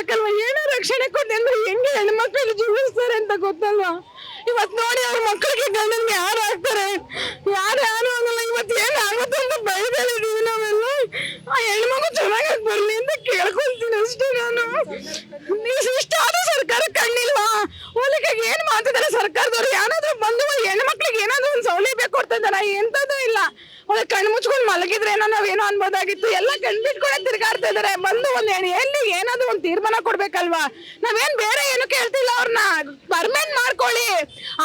ರಕ್ಷಣೆ ಕೊಡ್ಬೇಕಲ್ವಾ ಏನೋ ರಕ್ಷಣೆ ಕೊಡ್ಲಿ ಅಂದ್ರೆ ಹೆಂಗೆ ಹೆಣ್ಮಕ್ಳು ಜೀವಿಸ್ತಾರೆ ಅಂತ ಗೊತ್ತಲ್ವಾ? ಇವತ್ತು ನೋಡಿ ಅವ್ರ ಮಕ್ಕಳಿಗೆ ಗಂಡನ್ಗೆ ಯಾರು ಆಗ್ತಾರೆ ಯಾರು ಯಾರು ಆಗಲ್ಲ. ಇವತ್ತು ಏನು ಆಗುತ್ತೆ ಅಂತ ಬೈದಲ್ಲಿದ್ದೀವಿ ನಾವೆಲ್ಲ. ಆ ಹೆಣ್ಮಗು ಚೆನ್ನಾಗಿ ಬರ್ಲಿ ಅಂತ ಕೇಳ್ಕೊಂತೀನಿ ಅಷ್ಟೇ ನಾನು. ನೀವು ಇಷ್ಟ ಆದ ಸರ್ಕಾರ ಕಣ್ಣಿಲ್ವಾ? ಹೋಲಿಕೆಗೆ ಏನ್ ಮಾಡ್ತಿದ್ದಾರೆ ಸರ್ಕಾರದವ್ರು? ಯಾರಾದ್ರೂ ಬಂದು ಹೆಣ್ಮಕ್ಳಿಗೆ ಏನಾದ್ರೂ ಒಂದು ಸೌಲಭ್ಯ ಕೊಡ್ತಾ ಇದಾರ ಎಂತದೂ ಇಲ್ಲ. ಒಳ್ಳೆ ಕಣ್ಣು ಮುಚ್ಕೊಂಡು ಮಲಗಿದ್ರೇನೋ ನಾವೇನೋ ಅನ್ಬೋದಾಗಿತ್ತು. ಎಲ್ಲ ಕಣ್ಬಿಟ್ಕೊಂಡೆ ತಿರ್ಗಾಡ್ತಾ ಇದಾರೆ. ಬಂದು ಒಂದ್ ಏನ್- ಎಲ್ಲಿ ಏನಾದ್ರು ಒಂದು ತೀರ್ಮಾನ ಕೊಡ್ಬೇಕಲ್ವಾ? ನಾವೇನ್ ಬೇರೆ ಏನು ಕೇಳ್ತಿಲ್ಲ ಅವ್ರನ್ನ ಪರ್ಮನೆಂಟ್ ಮಾಡ್ಕೊಳ್ಳಿ.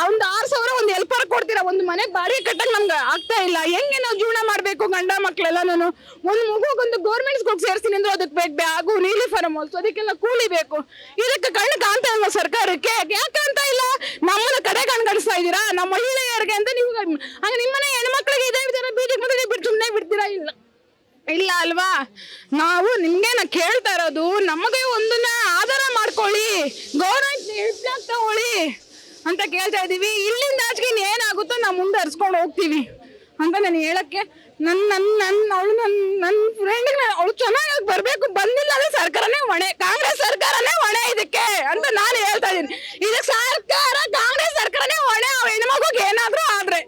ಒಂದ್ ಆರ್ ಸಾವಿರ ಒಂದ್ ಹೆಲ್ಪರ್ ಕೊಡ್ತೀರಾ. ಒಂದು ಮನೆ ಬಾಡಿಗೆ ಕಟ್ಟಕ್ ನಮ್ಗೆ ಆಗ್ತಾ ಇಲ್ಲ. ಹೆಂಗೆ ನಾವು ಜೀವನ ಮಾಡ್ಬೇಕು ಗಂಡ ಮಕ್ಳೆಲ್ಲ ನಾನು? ಒಂದ್ ಮಗುಗೊಂದು ಗೌರ್ಮೆಂಟ್ ಸ್ಕೂಲ್ ಸೇರ್ತೀನಿ ಅಂದ್ರೆ ಅದಕ್ಕೆ ಬೇಕು ಬ್ಯಾಗು ಫಾರ್ಮ್ ಹೊಲ್ಸು ಅದಕ್ಕೆಲ್ಲ ಕೂಲಿ ಬೇಕು. ಇದಕ್ಕೆ ಕಣ್ಣು ಕಾಣ್ತಾ ಇಲ್ವಾ ಸರ್ಕಾರಕ್ಕೆ? ಯಾಕೆ ಕಾಣ್ತಾ ಇಲ್ಲ ನಮ್ಮನ್ನ ಕಡೆ ಕಣ್ಗಡಿಸ್ತಾ ಇದ್ದೀರಾ ನಮ್ಮ ಮಹಿಳೆಯರಿಗೆ ಅಂತ ನೀವು ಹಂಗ ನಿಮ್ಮನೆ ಹೆಣ್ಮಕ್ಳಿಗೆ ಇದೇ ವಿಧಾನ ಬೀದಿಗೆ ಬಂದ್ರೆ ಬಿಟ್ಟು ಸುಮ್ಮನೆ ಬಿಡ್ತೀರಾ ಇಲ್ಲ ಇಲ್ಲ ಅಲ್ವಾ ನಾವು ನಿಮ್ಗೆ ಕೇಳ್ತಾ ಇರೋದು, ನಮಗೆ ಒಂದನ್ನ ಆಧಾರ ಮಾಡ್ಕೊಳ್ಳಿ ಗೌರ್ಮೆಂಟ್ ತಗೊಳ್ಳಿ ಅಂತ ಕೇಳ್ತಾ ಇದೀವಿ ಇಲ್ಲಿಂದ ಆಚೆಗೆ ಏನಾಗುತ್ತೋ ನಾವು ಮುಂದೆ ಹರಿಸ್ಕೊಂಡು ಹೋಗ್ತೀವಿ ಅಂತ ನಾನು ಹೇಳಕ್ಕೆ ನನ್ನ ನನ್ನ ನನ್ನ ಅವಳು ನನ್ನ ನನ್ನ ಫ್ರೆಂಡ್ಗೆ ಅವಳು ಚೆನ್ನಾಗಿ ಬರಬೇಕು, ಬಂದಿಲ್ಲ ಅಂದ್ರೆ ಸರ್ಕಾರನೇ ಹೊಣೆ, ಕಾಂಗ್ರೆಸ್ ಸರ್ಕಾರನೇ ಹೊಣೆ ಇದಕ್ಕೆ ಅಂತ ನಾನು ಹೇಳ್ತಾ ಇದ್ದೀನಿ. ಇದಕ್ಕೆ ಸರ್ಕಾರ, ಕಾಂಗ್ರೆಸ್ ಸರ್ಕಾರನೇ ಹೊಣೆ, ಅವ ಹೆಣ್ಮಗುಗೆ ಏನಾದ್ರೂ ಆದ್ರೆ.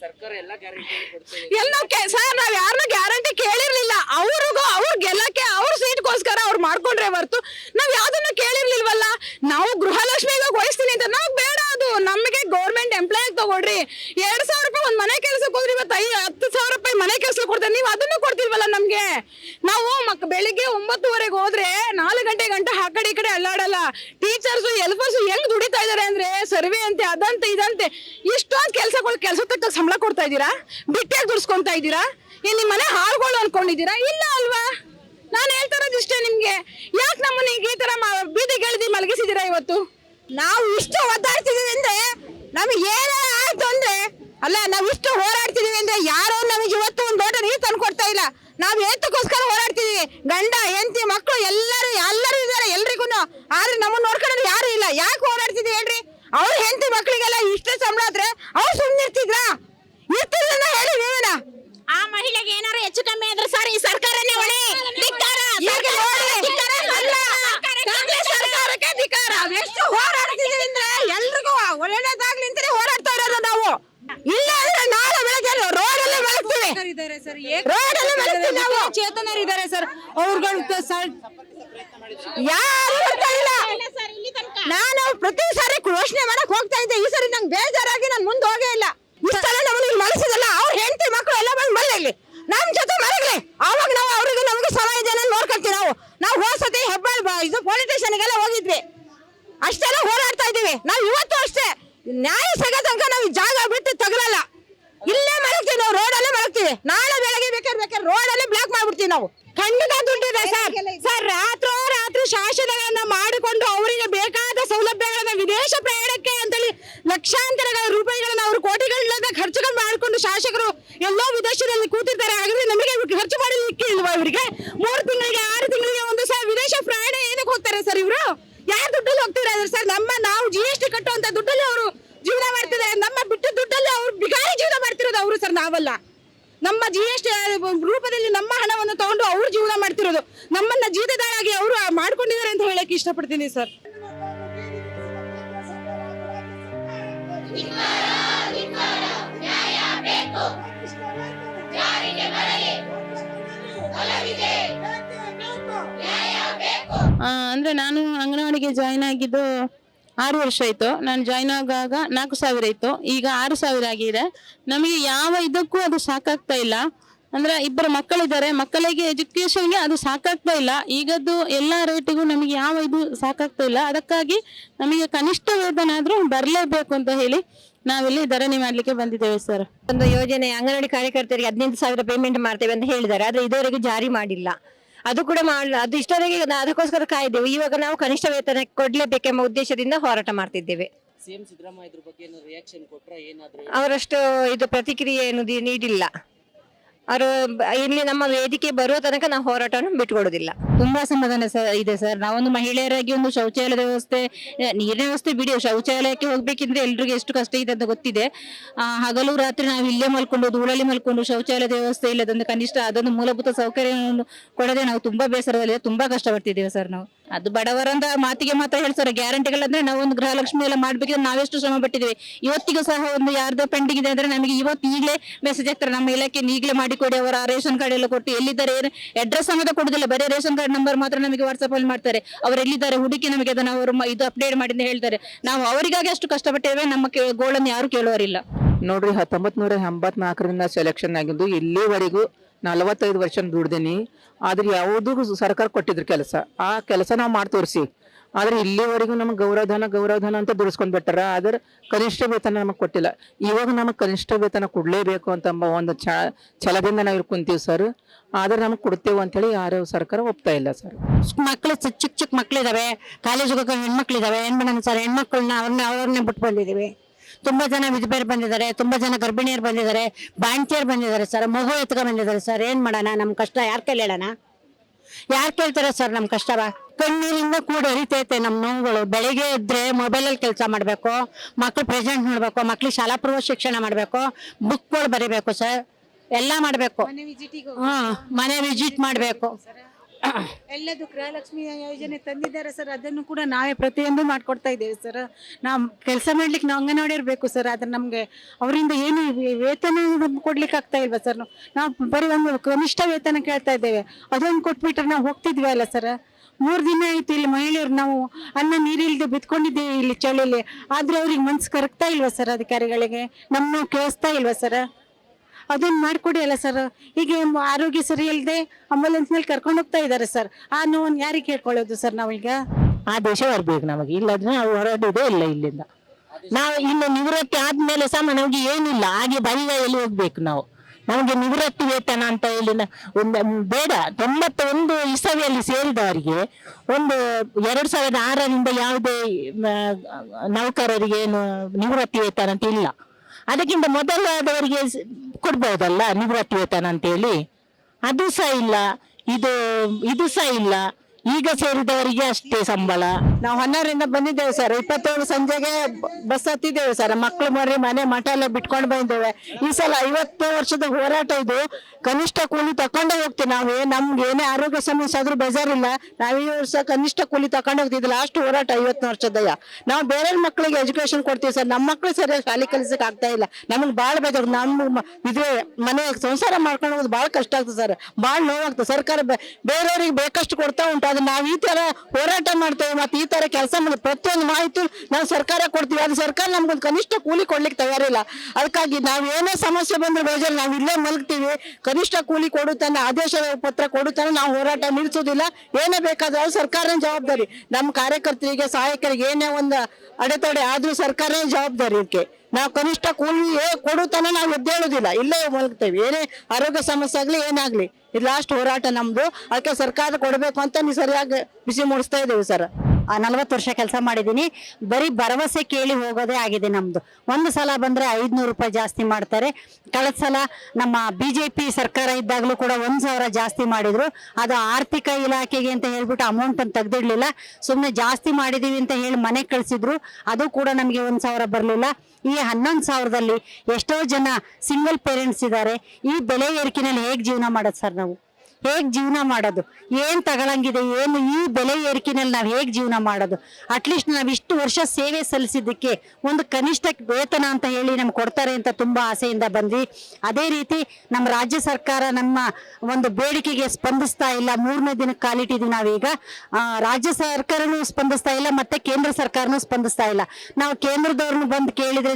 ಸರ್ಕಾರ ಗ್ಯಾರಂಟಿ ಸರ್, ನಾವ್ ಯಾರನ್ನ ಗ್ಯಾರಂಟಿ ಕೇಳಿರ್ಲಿಲ್ಲ. ಅವ್ರಿಗೂ, ಅವ್ರ ಗೆಲ್ಲಕ್ಕೆ ಅವ್ರ ಸೀಟ್ಗೋಸ್ಕರ ಅವ್ರು ಮಾಡ್ಕೊಂಡ್ರೆ ಹೊರ್ತು ನಾವ್ ಯಾವ್ದನ್ನು ಕೇಳಿರ್ಲಿಲ್ವಲ್ಲ ನಾವು ಗೃಹಲಕ್ಷ್ಮಿಗೆ ವಹಿಸ್ತೀನಿ ಅಂತ ನಾವ್ ಬೇಡ ಅದು ನಮಗೆ ಗೌರ್ಮೆಂಟ್ ಎಂಪ್ಲಾಯ್ ತಗೊಳ್ರಿ ಎರಡ್ ಸಾವಿರ ರೂಪಾಯಿ ಒಂದ್ ಮನೆ ಕೆಲ್ಸಕ್ಕೆ ಹೋದ್ರಿ ಇವತ್ತು ಐ ಹತ್ತು ಸಾವಿರ ರೂಪಾಯಿ ಮನೆ ಕೆಲ್ಸಕ್ಕೆ ಕೊಡ್ತಾರೆ ನೀವು ಕೊಡ್ತಿಲ್ವಲ್ಲ ನಮ್ಗೆ. ನಾವು ಮಕ್, ಬೆಳಿಗ್ಗೆ ಒಂಬತ್ತುವರೆಗೆ ಹೋದ್ರೆ ನಾಲ್ಕು ಗಂಟೆ ಗಂಟೆ ಆ ಕಡೆ ಈ ಕಡೆ ಅಲ್ಲಾಡಲ್ಲ. ಟೀಚರ್ಸ್ ಎಲ್ಫರ್ಸ್ ಹೆಂಗ್ ದುಡಿತಾ ಇದಾರೆ ಅಂದ್ರೆ ಸರ್ವೆ ಅಂತೆ, ಅದಂತೆ, ಇದಂತೆ. ಇಷ್ಟೊಂದು ಕೆಲ್ಸಗಳು ಕೆಲಸ ತಕ್ಕ ಸಂಬಳ ಕೊಡ್ತಾ ಇದ್ದೀರಾ? ಬಿಟ್ಟಿಯಾಗಿ ದುಡ್ಸ್ಕೊಂತಾ ಇದ್ದೀರಾ? ಏನ್ ನಿಮ್ ಮನೆ ಹಾಳುಗಳು ಅನ್ಕೊಂಡಿದ್ದೀರಾ? ಇಲ್ಲ ಅಲ್ವಾ? ನಾನು ಹೇಳ್ತಾ ಇರೋದು ಇಷ್ಟೇ ನಿಮ್ಗೆ. ಯಾಕೆ ನಮ್ಮನ್ನ ಈಗ ಈ ತರ ಬೀದಿ ಬೀದಿಗೆ ಮಲಗಿಸಿದಿರ ಇವತ್ತು? ನಾವು ಇಷ್ಟು ಒದ್ದಾಡ್ತಿದೀವಿ ಅಂದ್ರೆ ನಮಗೆ ಏನೇ ಆಯ್ತು ಅಂದ್ರೆ, ಅಲ್ಲ ನಾವು ಇಷ್ಟು ಹೋರಾಡ್ತಿದೀವಿ ಅಂದ್ರೆ ಯಾರೋ ನಮಗೆ ಇವತ್ತು ಒಂದು ದೊಡ್ಡ ನೀರು ತಂದು ಕೊಡ್ತಾ ಇಲ್ಲ ನಾವು ಏತಕ್ಕೋಸ್ಕರ ಹೋರಾಡ್ತೀವಿ ಗಂಡ ಹೆಂಡತಿ ಮಕ್ಕಳು ಎಲ್ಲರೂ ಎಲ್ಲರೂ ಇದ್ದಾರೆ ಎಲ್ರಿಗೂ. ಆದ್ರೆ ನಮ್ಮನ್ನ ನೋಡ್ಕೊಳ್ಳೋದು ಯಾರು ಇಲ್ಲ. ಯಾಕೆ ಹೋರಾಡ್ತಿದ್ವಿ ಹೇಳ್ರಿ? ಅವ್ರ ಹೆಂಡತಿ ಮಕ್ಕಳಿಗೆಲ್ಲ ಇಷ್ಟ ಸಂಬಳ ಆದ್ರೆ ಅವ್ರು ಸುಮ್ಮನೆ ಇರ್ತಿದ್ರ? ಇರ್ತಿದ್ರನ್ನ ಹೇಳಿ ನೀವೇನ? ಆ ಮಹಿಳೆಗೆ ಏನಾರು ಹೆಚ್ಚು ಕಮ್ಮಿ ಆದ್ರೆ ಸರ್ ಈ ಸರ್ಕಾರನೇ ಹೊಣೆ ಧಿಕ್ಕಾರ, ಸರ್ಕಾರಕ್ಕೆ ಧಿಕ್ಕಾರ. ನಾವೆಷ್ಟು ಹೋರಾಡ್ತಿದೀವಿ ಅಂದ್ರೆ ಎಲ್ರಿಗೂ ಒಳ್ಳೇದಾಗ್ಲಿ ಅಂತಾನೆ ಹೋರಾಡ್ತಾ ಇರೋದು ನಾವು. ಇಲ್ಲ ಅಂದ್ರೆ ಇದ್ದಾರೆ ಸರ್. ಚೇತನರು ಇದ್ದಾರೆ ಸರ್. ಅವ್ರುಗಳು ತ- ಯಾರು ಬರ್ತಾ ಇಲ್ಲ. ಸರ್ ಇಲ್ಲಿ ತನಕ. ನಾನು ಪ್ರತಿ ಸಾರಿ ಘೋಷಣೆ ಮಾಡಕ್ ಹೋಗ್ತಾ ಇದ್ದೆ. ಈ ಸರಿ ನಂಗೆ ಬೇಜಾರಾಗಿ ನಾನು ಮುಂದೆ ಹೋಗೇ ಇಲ್ಲ. ಇಷ್ಟೆಲ್ಲ ನಮ್ಮ ಮನಸ್ಸಿದಲ್ಲ ಅವ್ರ ಹೆಂಡತಿ ಮಕ್ಕಳು ಎಲ್ಲ ಬಂದು ಮಲಗಲಿ ನಮ್ ಜೊತೆ ಮಲಗಲಿ ಅವಾಗ ನಾವು ಅವ್ರಿಗೆ ನಮ್ಗೆ ಸಮಯ ಜನ ನೋಡ್ಕೊಂತೀವಿ ನಾವು ನಾವು ಹೋಸತಿ ಹೆಬ್ಬಾಳ್ ಬ- ಇದು ಪೊಲೀಸ್ ಸ್ಟೇಷನ್ಗೆಲ್ಲ ಹೋಗಿದ್ವಿ ಅಷ್ಟೆಲ್ಲ ಹೋರಾಡ್ತಾ ಇದೀವಿ ನಾವು ಇವತ್ತು ಅಷ್ಟೇ ನ್ಯಾಯ ಸಿಗೋ ತನಕ ನಾವು ಈ ಜಾಗ ಬಿಟ್ಟು ತಗಲಲ್ಲ ಇಲ್ಲೇ ಮಲಗ್ತೀವಿ ನಾವು ರೋಡಲ್ಲೇ ಮಲಗ್ತೀವಿ ನಾಳೆ ಬೆಳಗ್ಗೆ ಬೇಕಾದ್ರೆ ಬೇಕಾದ್ರೆ ಮಾಡ್ಬಿಡ್ತೀವಿ ನಾವು. ಖಂಡಿತ ದುಡ್ಡಿದೆ ಸರ್. ಸರ್ ರಾತ್ರೋ ರಾತ್ರಿ ಶಾಸನಗಳನ್ನ ಮಾಡಿಕೊಂಡು ಅವರಿಗೆ ಬೇಕಾದ ಸೌಲಭ್ಯಗಳನ್ನ ವಿದೇಶ ಪ್ರಯಾಣಕ್ಕೆ ಅಂತೇಳಿ ಲಕ್ಷಾಂತರ ರೂಪಾಯಿಗಳನ್ನ ಅವರು ಕೋಟಿಗಳನ್ನ ಖರ್ಚುಗಳು ಮಾಡಿಕೊಂಡು ಶಾಸಕರು ಎಲ್ಲೋ ವಿದೇಶದಲ್ಲಿ ಕೂತಿರ್ತಾರೆ. ಹಾಗಾದ್ರೆ ನಮಗೆ ಖರ್ಚು ಮಾಡಲಿಕ್ಕೆ ಇಲ್ವಾ ಇವರಿಗೆ? ಮೂರು ತಿಂಗಳಿಗೆ ಆರು ತಿಂಗಳಿಗೆ ಒಂದು ಸಹ ವಿದೇಶ ಪ್ರಯಾಣ ಏನಕ್ಕೆ ಹೋಗ್ತಾರೆ ಸರ್ ಇವರು? ಯಾರು ದುಡ್ಡಲ್ಲಿ ಹೋಗ್ತಿದ್ದಾರೆ ಸರ್? ನಮ್ಮ ನಾವು ಜಿ ಎಸ್ ಟಿ ಕಟ್ಟುವಂತ ದುಡ್ಡಲ್ಲಿ ಅವರು ಜೀವನ ಮಾಡ್ತಿದ್ದಾರೆ. ನಮ್ಮ ಬಿಟ್ಟು ದುಡ್ಡಲ್ಲಿ ಅವರು ಬಿಗಾರಿ ಜೀವನ ಮಾಡ್ತಿರೋದು ಅವರು ಸರ್ ನಾವಲ್ಲ. ನಮ್ಮ ಜಿ ಎಸ್ ಟಿ ರೂಪದಲ್ಲಿ ನಮ್ಮ ಹಣವನ್ನು ತಗೊಂಡು ಅವರು ಜೀವನ ಮಾಡ್ತಿರೋದು. ನಮ್ಮನ್ನ ಜೀತದಾರಾಗಿ ಅವರು ಮಾಡ್ಕೊಂಡಿದ್ದಾರೆ ಅಂತ ಹೇಳಕ್ ಇಷ್ಟಪಡ್ತೀನಿ ಸರ್. ಅಂದ್ರೆ ನಾನು ಅಂಗನವಾಡಿಗೆ ಜಾಯ್ನ್ ಆಗಿದ್ದು ಆರು ವರ್ಷ ಆಯ್ತು. ನಾನು ಜಾಯ್ನ್ ಆಗಾಗ ನಾಲ್ಕು ಸಾವಿರ ಇತ್ತು. ಈಗ ಆರು ಸಾವಿರ ಆಗಿದೆ. ನಮಗೆ ಯಾವ ಇದಕ್ಕೂ ಅದು ಸಾಕಾಗ್ತಾ ಇಲ್ಲ. ಅಂದ್ರೆ ಇಬ್ಬರು ಮಕ್ಕಳಿದ್ದಾರೆ. ಮಕ್ಕಳಿಗೆ ಎಜುಕೇಶನ್ಗೆ ಅದು ಸಾಕಾಗ್ತಾ ಇಲ್ಲ. ಈಗದ್ದು ಎಲ್ಲಾ ರೇಟಿಗೂ ನಮಗೆ ಯಾವ ಇದು ಸಾಕಾಗ್ತಾ ಇಲ್ಲ. ಅದಕ್ಕಾಗಿ ನಮಗೆ ಕನಿಷ್ಠ ವೇತನ ಆದ್ರೂ ಬರಲೇಬೇಕು ಅಂತ ಹೇಳಿ ನಾವಿಲ್ಲಿ ಧರಣಿ ಮಾಡ್ಲಿಕ್ಕೆ ಬಂದಿದ್ದೇವೆ ಸರ್ ಒಂದು ಯೋಜನೆ ಅಂಗನವಾಡಿ ಕಾರ್ಯಕರ್ತರಿಗೆ ಹದಿನೈದು ಸಾವಿರ ಪೇಮೆಂಟ್ ಮಾಡ್ತೇವೆ ಅಂತ ಹೇಳಿದ್ದಾರೆ. ಆದ್ರೆ ಇದುವರೆಗೆ ಜಾರಿ ಮಾಡಿಲ್ಲ. ಅದು ಕೂಡ ಮಾಡ ಅದು ಇಷ್ಟವರೆಗೆ ಅದಕ್ಕೋಸ್ಕರ ಕಾಯ್ದೆವು. ಇವಾಗ ನಾವು ಕನಿಷ್ಠ ವೇತನ ಕೊಡ್ಲೇಬೇಕೆಂಬ ಉದ್ದೇಶದಿಂದ ಹೋರಾಟ ಮಾಡ್ತಿದ್ದೇವೆ. ಸಿಎಂ ಸಿದ್ದರಾಮಯ್ಯ ಇದ್ರ ಬಗ್ಗೆ ಏನಾದ್ರು ರಿಯಾಕ್ಷನ್ ಕೊಟ್ರ ಏನಾದ್ರು? ಅವರಷ್ಟು ಇದು ಪ್ರತಿಕ್ರಿಯೆ ಏನು ನೀಡಿಲ್ಲ. ಅವರು ಇಲ್ಲಿ ನಮ್ಮ ವೇದಿಕೆ ಬರುವ ತನಕ ನಾವು ಹೋರಾಟವನ್ನು ಬಿಟ್ಕೊಡೋದಿಲ್ಲ ತುಂಬಾ ಸಮಾಧಾನ ಇದೆ ಸರ್. ನಾವೊಂದು ಮಹಿಳೆಯರಾಗಿ ಒಂದು ಶೌಚಾಲಯದ ವ್ಯವಸ್ಥೆ ನೀರಿನ ವ್ಯವಸ್ಥೆ ಬಿಡಿ, ಶೌಚಾಲಯಕ್ಕೆ ಹೋಗ್ಬೇಕಿದ್ರೆ ಎಲ್ರಿಗೂ ಎಷ್ಟು ಕಷ್ಟ ಇದೆ ಅಂತ ಗೊತ್ತಿದೆ. ಹಗಲು ರಾತ್ರಿ ನಾವು ಇಲ್ಲೇ ಮಲ್ಕೊಂಡು, ಧೂಳಲ್ಲಿ ಮಲ್ಕೊಂಡು ಶೌಚಾಲಯದ ವ್ಯವಸ್ಥೆ ಇಲ್ಲದೊಂದು ಕನಿಷ್ಠ ಅದೊಂದು ಮೂಲಭೂತ ಸೌಕರ್ಯವನ್ನು ಕೊಡದೆ ನಾವು ತುಂಬಾ ಬೇಸರದಲ್ಲಿ ತುಂಬಾ ಕಷ್ಟಪಡ್ತಿದ್ದೇವೆ ಸರ್ ನಾವು. ಅದು ಬಡವರಂದ ಮಾತಿಗೆ ಮಾತ್ರ ಹೇಳ್ತಾರೆ ಗ್ಯಾರಂಟಿಗಳಂದ್ರೆ ನಾವು ಒಂದು ಗೃಹಲಕ್ಷ್ಮಿ ಎಲ್ಲ ಮಾಡ್ಬೇಕಿದ್ರೆ ನಾವೆಷ್ಟು ಶ್ರಮ ಪಟ್ಟಿದ್ದೇವೆ. ಇವತ್ತಿಗೂ ಸಹ ಒಂದು ಯಾರ್ದೋ ಪೆಂಡಿಂಗ್ ಇದೆ ಅಂದ್ರೆ ನಮಗೆ ಇವತ್ತು ಈಗಲೇ ಮೆಸೇಜ್ ಆಗ್ತಾರೆ ನಮ್ಮ ಇಲಾಖೆ ಈಗಲೇ ಮಾಡಿಕೊಡಿ ಅವರ ರೇಷನ್ ಕಾರ್ಡ್ ಎಲ್ಲ ಕೊಟ್ಟು. ಎಲ್ಲಿದ್ದಾರೆ ಏನು ಅಡ್ರೆಸ್ ಸಮೇತ ಕೊಡುದಿಲ್ಲ. ಬರೀ ರೇಷನ್ ಕಾರ್ಡ್ ನಂಬರ್ ಮಾತ್ರ ನಮಗೆ ವಾಟ್ಸ್ಆಪ್ ಅಲ್ಲಿ ಮಾಡ್ತಾರೆ. ಅವ್ರು ಎಲ್ಲಿದ್ದಾರೆ, ಹುಡುಕಿ ನಮಗೆ ಅದನ್ನ ಅವರು ಇದು ಅಪ್ಡೇಟ್ ಮಾಡಿ ಹೇಳ್ತಾರೆ. ನಾವು ಅವರಿಗಾಗಿ ಅಷ್ಟು ಕಷ್ಟಪಟ್ಟೇವೆ. ನಮ್ಮ ಗೋಳನ್ನು ಯಾರು ಕೇಳುವರಿಲ್ಲ ನೋಡ್ರಿ ಹತ್ತೊಂಬತ್ ನೂರ ಎಂಬತ್ನಾಲ್ಕರಿಂದ ಸೆಲೆಕ್ಷನ್ ಆಗಿದ್ದು ಇಲ್ಲಿವರೆಗೂ ನಲವತ್ತೈದು ವರ್ಷ ದುಡ್ದೀನಿ. ಆದ್ರೆ ಯಾವುದೂ ಸರ್ಕಾರ ಕೊಟ್ಟಿದ್ರು ಕೆಲಸ. ಆ ಕೆಲಸ ನಾವು ಮಾಡಿ ತೋರಿಸಿ. ಆದ್ರೆ ಇಲ್ಲಿವರೆಗೂ ನಮಗೆ ಗೌರವಧನ ಗೌರವಧನ ಅಂತ ದುಡಿಸ್ಕೊಂಡ್ ಬಿಟ್ಟಾರ. ಆದ್ರೆ ಕನಿಷ್ಠ ವೇತನ ನಮಗೆ ಕೊಟ್ಟಿಲ್ಲ. ಇವಾಗ ನಮಗೆ ಕನಿಷ್ಠ ವೇತನ ಕೊಡಲೇಬೇಕು ಅಂತ ಒಂದು ಛ ಛಲದಿಂದ ನಾವು ಕುಂತೀವಿ ಸರ್. ಆದ್ರೆ ನಮಗೆ ಕೊಡ್ತೇವೆ ಅಂತೇಳಿ ಯಾರು ಸರ್ಕಾರ ಒಪ್ತಾ ಇಲ್ಲ ಸರ್. ಮಕ್ಕಳು ಚಿಕ್ಕ ಚಿಕ್ಕ ಮಕ್ಳಿದಾವೆ. ಕಾಲೇಜಿಗೆ ಹೋಗೋ ಹೆಣ್ಮಕ್ಳಿದಾವೆ. ಏನ್ ಮಾಡೋಣ ಸರ್, ಹೆಣ್ಮಕ್ಳನ್ನ ಅವ್ರನ್ನ ಅವ್ರನ್ನೇ ಬಿಟ್ಟು ಬಂದಿದೀವಿ ತುಂಬಾ ಜನ ವಿಧವೆಯರು ಬಂದಿದ್ದಾರೆ ತುಂಬಾ ಜನ ಗರ್ಭಿಣಿಯರು ಬಂದಿದ್ದಾರೆ ಬಾಣ್ತಿಯರು ಬಂದಿದ್ದಾರೆ ಸರ್ ಮಗು ಎತ್ಕ ಬಂದಿದ್ದಾರೆ ಸರ್ ಏನ್ ಮಾಡೋಣ ನಮ್ ಕಷ್ಟ ಯಾರ್ ಕೈಲಿ ಹೇಳೋಣ? ಯಾರ್ ಕೇಳ್ತಾರೆ ಸರ್ ನಮ್ ಕಷ್ಟವ ಕಣ್ಣೀರಿಂದ ಕೂಡ ಹರಿತೈತೆ ನಮ್ ನೋವುಗಳು. ಬೆಳಿಗ್ಗೆ ಇದ್ರೆ ಮೊಬೈಲ್ ಅಲ್ಲಿ ಕೆಲಸ ಮಾಡ್ಬೇಕು ಮಕ್ಳು ಪ್ರೆಸೆಂಟ್ ಮಾಡ್ಬೇಕು ಮಕ್ಳಿಗೆ ಶಾಲಾ ಪೂರ್ವ ಶಿಕ್ಷಣ ಮಾಡ್ಬೇಕು ಬುಕ್ಗಳು ಬರೀಬೇಕು ಸರ್ ಎಲ್ಲ ಮಾಡ್ಬೇಕು. ಹಾ ಮನೆ ವಿಸಿಟ್ ಮಾಡ್ಬೇಕು. ಎಲ್ಲದು ಗೃಹಲಕ್ಷ್ಮಿ ಯೋಜನೆ ತಂದಿದ್ದಾರೆ ಸರ್. ಅದನ್ನು ಕೂಡ ನಾವೇ ಪ್ರತಿಯೊಂದು ಮಾಡ್ಕೊಡ್ತಾ ಇದ್ದೇವೆ ಸರ್. ನಾವು ಕೆಲಸ ಮಾಡ್ಲಿಕ್ಕೆ ನಾವು ಅಂಗನವಾಡಿ ಇರಬೇಕು ಸರ್. ಆದ್ರೆ ನಮ್ಗೆ ಅವರಿಂದ ಏನು ವೇತನ ಕೊಡ್ಲಿಕ್ಕೆ ಆಗ್ತಾ ಇಲ್ವಾ ಸರ್? ನಾವು ಬರೀ ಒಂದು ಕನಿಷ್ಠ ವೇತನ ಕೇಳ್ತಾ ಇದ್ದೇವೆ. ಅದೊಂದು ಕೊಟ್ಬಿಟ್ರೆ ನಾವು ಹೋಗ್ತಿದ್ವಿ ಅಲ್ಲ ಸರ್. ಮೂರು ದಿನ ಆಯ್ತು ಇಲ್ಲಿ ಮಹಿಳೆಯರು ನಾವು ಅನ್ನ ನೀರಿಲ್ದೆ ಬಿತ್ಕೊಂಡಿದ್ದೇವೆ ಇಲ್ಲಿ ಚಳಿಲಿ. ಆದ್ರೆ ಅವ್ರಿಗೆ ಮನ್ಸು ಕರಗ್ತಾ ಇಲ್ವಾ ಸರ್ ಅಧಿಕಾರಿಗಳಿಗೆ? ನಮ್ಮನ್ನು ಕೇಳಿಸ್ತಾ ಇಲ್ವಾ ಸರ್? ಅದನ್ನ ಮಾಡಿಕೊಡಿ ಅಲ್ಲ ಸರ್ ಈಗ ಆರೋಗ್ಯ ಸರಿ ಇಲ್ಲದೆ ಆಂಬುಲೆನ್ಸ್ನಲ್ಲಿ ಕರ್ಕೊಂಡು ಹೋಗ್ತಾ ಇದ್ದಾರೆ ಸರ್ ಆ ನೋವನ್ನು ಯಾರಿಗೆ ಕೇಳ್ಕೊಳ್ಳೋದು ಸರ್ ನಾವೀಗ? ಆ ದೇಶ ಬರಬೇಕು ನಮಗೆ. ಇಲ್ಲದ್ರೆ ನಾವು ಹೊರಡೋದೇ ಇಲ್ಲ ಇಲ್ಲಿಂದ. ನಾವು ಇನ್ನು ನಿವೃತ್ತಿ ಆದ್ಮೇಲೆ ಸಹ ನಮಗೆ ಏನಿಲ್ಲ. ಹಾಗೆ ಬರಿಗಾಯಲ್ಲಿ ಹೋಗ್ಬೇಕು ನಾವು. ನಮಗೆ ನಿವೃತ್ತಿ ವೇತನ ಅಂತ ಹೇಳಿ ಒಂದು ಬೇಡ ಬೇಡ. ತೊಂಬತ್ತೊಂದು ಇಸವಿಯಲ್ಲಿ ಸೇರಿದವರಿಗೆ ಒಂದು ಎರಡು ಸಾವಿರದ ಆರರಿಂದ ಯಾವುದೇ ನೌಕರರಿಗೆ ಏನು ನಿವೃತ್ತಿ ವೇತನ ಅಂತ ಇಲ್ಲ. ಅದಕ್ಕಿಂತ ಮೊದಲಾದವರಿಗೆ ಕೊಡ್ಬೋದಲ್ಲ ನಿವೃತ್ತಿ ವೇತನ ಅಂತ ಹೇಳಿ ಅದು ಸಹ ಇಲ್ಲ. ಇದು ಇದು ಸಹ ಇಲ್ಲ. ಈಗ ಸೇರಿದವರಿಗೆ ಅಷ್ಟೇ ಸಂಬಳ. ನಾವು ಹನ್ನೊಂದರಿಂದ ಬಂದಿದ್ದೇವೆ ಸರ್. ಇಪ್ಪತ್ತೇಳು ಸಂಜೆಗೆ ಬಸ್ ಹತ್ತಿದ್ದೇವೆ ಸರ್. ಮಕ್ಕಳು ಮರಿ ಮನೆ ಮಠ ಎಲ್ಲ ಬಿಟ್ಕೊಂಡು ಬಂದಿದ್ದೇವೆ. ಈ ಸಲ ಐವತ್ತು ವರ್ಷದ ಹೋರಾಟ ಇದು. ಕನಿಷ್ಠ ಕೂಲಿ ತಕೊಂಡೇ ಹೋಗ್ತೀವಿ ನಾವು. ನಮ್ಗೆ ಏನೇ ಆರೋಗ್ಯ ಸಮಸ್ಯೆ ಆದ್ರೂ ಬೇಜಾರಿಲ್ಲ. ನಾವು ಈ ವರ್ಷ ಕನಿಷ್ಠ ಕೂಲಿ ತಕೊಂಡು ಹೋಗ್ತಿದ್ವಿ. ಲಾಸ್ಟ್ ಹೋರಾಟ ಐವತ್ತು ವರ್ಷದಯ್ಯ ನಾವು ಬೇರೆ ಮಕ್ಕಳಿಗೆ ಎಜುಕೇಶನ್ ಕೊಡ್ತೀವಿ ಸರ್. ನಮ್ಮ ಮಕ್ಕಳು ಸರಿಯಾಗಿ ಶಾಲೆ ಕಲಿಸಕ್ ಆಗ್ತಾ ಇಲ್ಲ. ನಮಗೆ ಭಾಳ ಬೇಜಾರು. ನಮ್ಮ ಇದು ಮನೆ ಸಂಸಾರ ಮಾಡ್ಕೊಂಡು ಹೋಗೋದು ಭಾಳ ಕಷ್ಟ ಆಗ್ತದೆ ಸರ್. ಭಾಳ ನೋವಾಗ್ತದೆ. ಸರ್ಕಾರ ಬೇರೆಯವ್ರಿಗೆ ಬೇಕಷ್ಟು ಕೊಡ್ತಾ ಉಂಟು. ಅದು ನಾವು ಈ ತರ ಹೋರಾಟ ಮಾಡ್ತೇವೆ ಮತ್ತೆ ಈ ತರ ಕೆಲಸ ಮಾಡಿ ಪ್ರತಿಯೊಂದು ಮಾಹಿತಿ ನಾವು ಸರ್ಕಾರ ಕೊಡ್ತೀವಿ. ಅದು ಸರ್ಕಾರ ನಮ್ಗೊಂದು ಕನಿಷ್ಠ ಕೂಲಿ ಕೊಡ್ಲಿಕ್ಕೆ ತಯಾರಿಲ್ಲ. ಅದಕ್ಕಾಗಿ ನಾವು ಏನೇ ಸಮಸ್ಯೆ ಬಂದ್ರೆ ಬೇಜಾರು, ನಾವು ಇಲ್ಲೇ ಮಲಗ್ತೀವಿ. ಕನಿಷ್ಠ ಕೂಲಿ ಕೊಡುತ್ತಾನೆ ಆದೇಶ ಪತ್ರ ಕೊಡುತ್ತಾನೆ ನಾವು ಹೋರಾಟ ನಿಲ್ಲಿಸೋದಿಲ್ಲ. ಏನೇ ಬೇಕಾದ್ರೂ ಸರ್ಕಾರನೇ ಜವಾಬ್ದಾರಿ. ನಮ್ಮ ಕಾರ್ಯಕರ್ತರಿಗೆ, ಸಹಾಯಕರಿಗೆ ಏನೇ ಒಂದು ಅಡೆತಡೆ ಆದ್ರೂ ಸರ್ಕಾರನೇ ಜವಾಬ್ದಾರಿ ಇದಕ್ಕೆ. ನಾವು ಕನಿಷ್ಠ ಕೂಲಿ ಏ ಕೊಡುತ್ತಾನೆ ನಾವು ಎದ್ದೇಳುದಿಲ್ಲ ಇಲ್ಲೇ ಮಲಗ್ತೇವೆ. ಏನೇ ಆರೋಗ್ಯ ಸಮಸ್ಯೆ ಆಗಲಿ ಏನಾಗ್ಲಿ ಇದು ಲಾಸ್ಟ್ ಹೋರಾಟ ನಮ್ಮದು ಅದಕ್ಕೆ ಸರ್ಕಾರ ಕೊಡಬೇಕು ಅಂತ ನೀವು ಸರಿಯಾಗಿ ಬಿಸಿ ಮೂಡಿಸ್ತಾ ಇದ್ದೇವೆ ಸರ್. ನಲವತ್ತು ವರ್ಷ ಕೆಲಸ ಮಾಡಿದ್ದೀನಿ. ಬರೀ ಭರವಸೆ ಕೇಳಿ ಹೋಗೋದೇ ಆಗಿದೆ ನಮ್ಮದು ಒಂದು ಸಲ ಬಂದರೆ ಐದುನೂರು ರೂಪಾಯಿ ಜಾಸ್ತಿ ಮಾಡ್ತಾರೆ. ಕಳೆದ ಸಲ ನಮ್ಮ ಬಿ ಜೆ ಪಿ ಸರ್ಕಾರ ಇದ್ದಾಗಲೂ ಕೂಡ ಒಂದು ಸಾವಿರ ಜಾಸ್ತಿ ಮಾಡಿದರು. ಅದು ಆರ್ಥಿಕ ಇಲಾಖೆಗೆ ಅಂತ ಹೇಳಿಬಿಟ್ಟು ಅಮೌಂಟನ್ನು ತೆಗೆದಿಡಲಿಲ್ಲ. ಸುಮ್ಮನೆ ಜಾಸ್ತಿ ಮಾಡಿದ್ದೀವಿ ಅಂತ ಹೇಳಿ ಮನೆ ಕಳಿಸಿದ್ರು. ಅದು ಕೂಡ ನಮಗೆ ಒಂದು ಸಾವಿರ ಬರಲಿಲ್ಲ. ಈ ಹನ್ನೊಂದು ಸಾವಿರದಲ್ಲಿ ಎಷ್ಟೋ ಜನ ಸಿಂಗಲ್ ಪೇರೆಂಟ್ಸ್ ಇದ್ದಾರೆ. ಈ ಬೆಲೆ ಏರಿಕೆನಲ್ಲಿ ಹೇಗೆ ಜೀವನ ಮಾಡೋದು ಸರ್ ನಾವು? ಹೇಗ್ ಜೀವನ ಮಾಡೋದು? ಏನ್ ತಗೊಳಂಗಿದೆ? ಏನು ಈ ಬೆಲೆ ಏರಿಕೆನಲ್ಲಿ ನಾವು ಹೇಗ್ ಜೀವನ ಮಾಡೋದು? ಅಟ್ಲೀಸ್ಟ್ ನಾವು ಇಷ್ಟು ವರ್ಷ ಸೇವೆ ಸಲ್ಲಿಸಿದ್ದಕ್ಕೆ ಒಂದು ಕನಿಷ್ಠ ವೇತನ ಅಂತ ಹೇಳಿ ನಮ್ಗೆ ಕೊಡ್ತಾರೆ ಅಂತ ತುಂಬಾ ಆಸೆಯಿಂದ ಬಂದ್ವಿ. ಅದೇ ರೀತಿ ನಮ್ಮ ರಾಜ್ಯ ಸರ್ಕಾರ ನಮ್ಮ ಒಂದು ಬೇಡಿಕೆಗೆ ಸ್ಪಂದಿಸ್ತಾ ಇಲ್ಲ. ಮೂರನೇ ದಿನಕ್ಕೆ ಕಾಲಿಟ್ಟಿದ್ವಿ ನಾವೀಗ. ರಾಜ್ಯ ಸರ್ಕಾರನೂ ಸ್ಪಂದಿಸ್ತಾ ಇಲ್ಲ, ಮತ್ತೆ ಕೇಂದ್ರ ಸರ್ಕಾರನೂ ಸ್ಪಂದಿಸ್ತಾ ಇಲ್ಲ. ನಾವು ಕೇಂದ್ರದವ್ರನ್ನ ಬಂದು ಕೇಳಿದ್ರೆ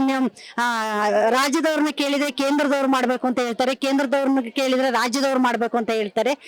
ರಾಜ್ಯದವ್ರನ್ನ ಕೇಳಿದ್ರೆ ಕೇಂದ್ರದವ್ರು ಮಾಡ್ಬೇಕು ಅಂತ ಹೇಳ್ತಾರೆ. ಕೇಂದ್ರದವ್ರನ್ನ ಕೇಳಿದ್ರೆ ರಾಜ್ಯದವ್ರು ಮಾಡ್ಬೇಕು ಅಂತ ಹೇಳ್ತಾರೆ.